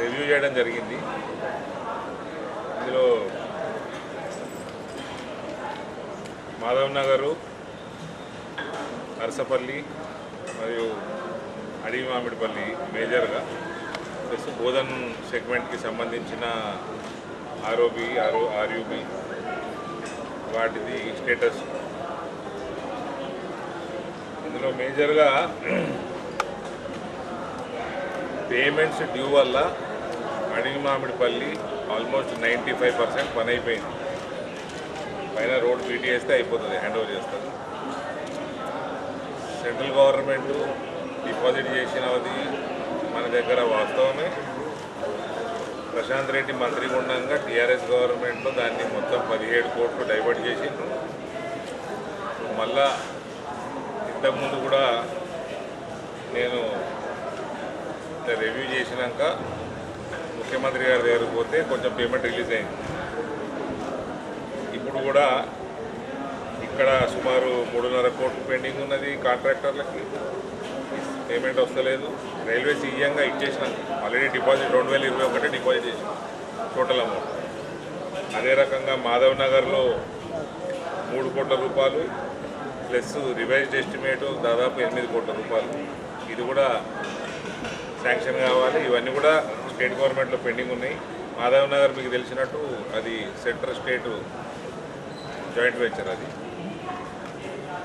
Review చేయడం జరిగింది. ఇందులో మాధవ్ నగరు అరసపల్లి మరియు అడవి మామిడిపల్లి మేజర్గా ప్లస్ బోధన్ సెగ్మెంట్కి సంబంధించిన ఆర్ఓబి ఆర్ఓ ఆర్యూబి వాటిది స్టేటస్. ఇందులో మేజర్గా పేమెంట్స్ డ్యూ వల్ల అడిగి Mamidipalli almost ninety five percent పని అయిపోయింది పైన రోడ్ పీటీ వేస్తే అయిపోతుంది హ్యాండ్ ఓవర్ చేస్తారు. సెంట్రల్ గవర్నమెంట్ డిపాజిట్ చేసినది మన దగ్గర వాస్తవమే. ప్రశాంత్ రెడ్డి మంత్రిగా ఉండగా టీఆర్ఎస్ గవర్నమెంట్లో దాన్ని మొత్తం పదిహేడు కోట్లు డైవర్ట్ చేసిండ్రు మళ్ళా ఇంతకుముందు కూడా నేను రివ్యూ చేసినాక ముఖ్యమంత్రి గారి దగ్గరకు పోతే కొంచెం పేమెంట్ రిలీజ్ అయింది. ఇప్పుడు కూడా ఇక్కడ సుమారు మూడున్నర కోట్లు పెండింగ్ ఉన్నది కాంట్రాక్టర్లకి. పేమెంట్ వస్తలేదు. రైల్వే సీఎంగా ఇచ్చేసినాం. ఆల్రెడీ డిపాజిట్ రెండు వేల ఇరవై ఒకటి డిపాజిట్ చేసినాం. టోటల్ అమౌంట్ అదే రకంగా మాధవ్ నగర్లో మూడు కోట్ల రూపాయలు ప్లస్ రివైజ్డ్ ఎస్టిమేట్ దాదాపు ఎనిమిది కోట్ల రూపాయలు. ఇది కూడా శాంక్షన్ కావాలి. ఇవన్నీ కూడా స్టేట్ గవర్నమెంట్లో పెండింగ్ ఉన్నాయి. మాధవ్ నగర్ మీకు తెలిసినట్టు అది సెంట్రల్ స్టేట్ జాయింట్ వెంచర్ అది.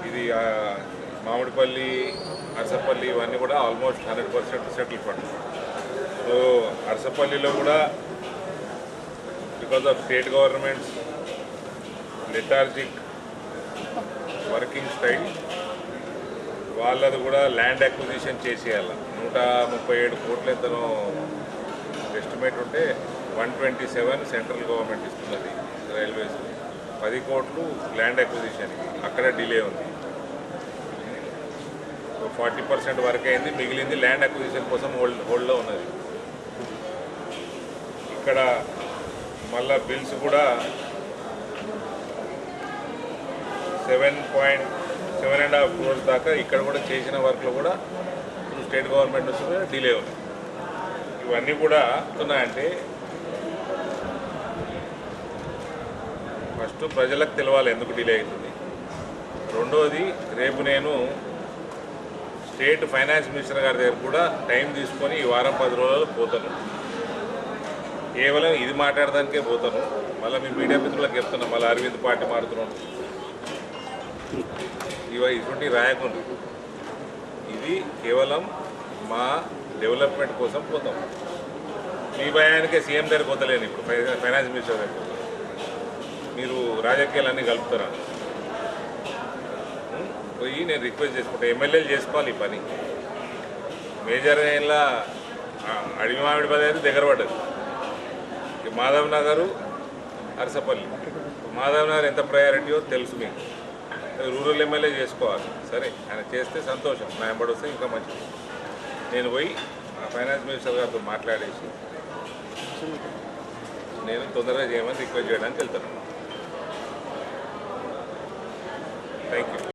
ఇది మామిడిపల్లి అరసపల్లి ఇవన్నీ కూడా almost hundred percent settle fund. So అరసపల్లిలో కూడా because of state governments lethargic working style వాళ్ళది కూడా ల్యాండ్ అక్విజిషన్ చేసేయాలి. నూట ముప్పై ఏడు కోట్లు ఎంతనో ఎస్టిమేట్ ఉంటే one twenty seven central government ఇస్తున్నది రైల్వేస్. పది కోట్లు ల్యాండ్ అక్విజిషన్కి అక్కడ డిలే ఉంది. ఫార్టీ పర్సెంట్ వరకు అయింది. మిగిలింది ల్యాండ్ అక్విజిషన్ కోసం హోల్డ్ హోల్డ్లో ఉన్నది. ఇక్కడ మళ్ళా బిల్స్ కూడా seven point seven and half crores దాకా ఇక్కడ కూడా చేసిన వర్క్లో కూడా స్టేట్ గవర్నమెంట్ వస్తుంది డిలే ఉంది ఇవన్నీ కూడా ఉన్నాయంటే ఫస్ట్ ప్రజలకు తెలవాలి ఎందుకు డిలే అవుతుంది. రెండోది రేపు నేను స్టేట్ ఫైనాన్స్ మినిస్టర్ గారి దగ్గర కూడా టైం తీసుకొని ఈ వారం పది రోజులు పోతాను. కేవలం ఇది మాట్లాడడానికే పోతాను. మళ్ళీ మీ మీడియా మిత్రులకు చెప్తున్నాను మళ్ళీ అరవింద్ పార్టీ మారుతున్నాను ఇవ ఇటువంటి రాయకుండా ఇది కేవలం మా డెవలప్మెంట్ కోసం పోతాం. మీ భయానికే సీఎం దగ్గర పోతలేను ఇప్పుడు ఫైనాన్స్ మినిస్టర్ దగ్గర మీరు రాజకీయాలన్నీ కలుపుతారా? పోయి నేను రిక్వెస్ట్ చేసుకుంటా ఎమ్మెల్యేలు చేసుకోవాలి ఈ పని. మేజర్ ఇలా అడవి మామిడి పది అయితే దగ్గర పడ్డది. మాధవ్ నగరు అరసపల్లి. మాధవ్ నగర్ ఎంత ప్రయారిటీయో తెలుసు మీకు. రూరల్ ఎమ్మెల్యే చేసుకోవాలి. సరే ఆయన చేస్తే సంతోషం. నా ఎంబడి వస్తే ఇంకా మంచిది. నేను పోయి ఆ ఫైనాన్స్ మినిస్టర్ గారితో మాట్లాడేసి నేను తొందరగా చేయమని రిక్వెస్ట్ చేయడానికి వెళ్తాను. Thank you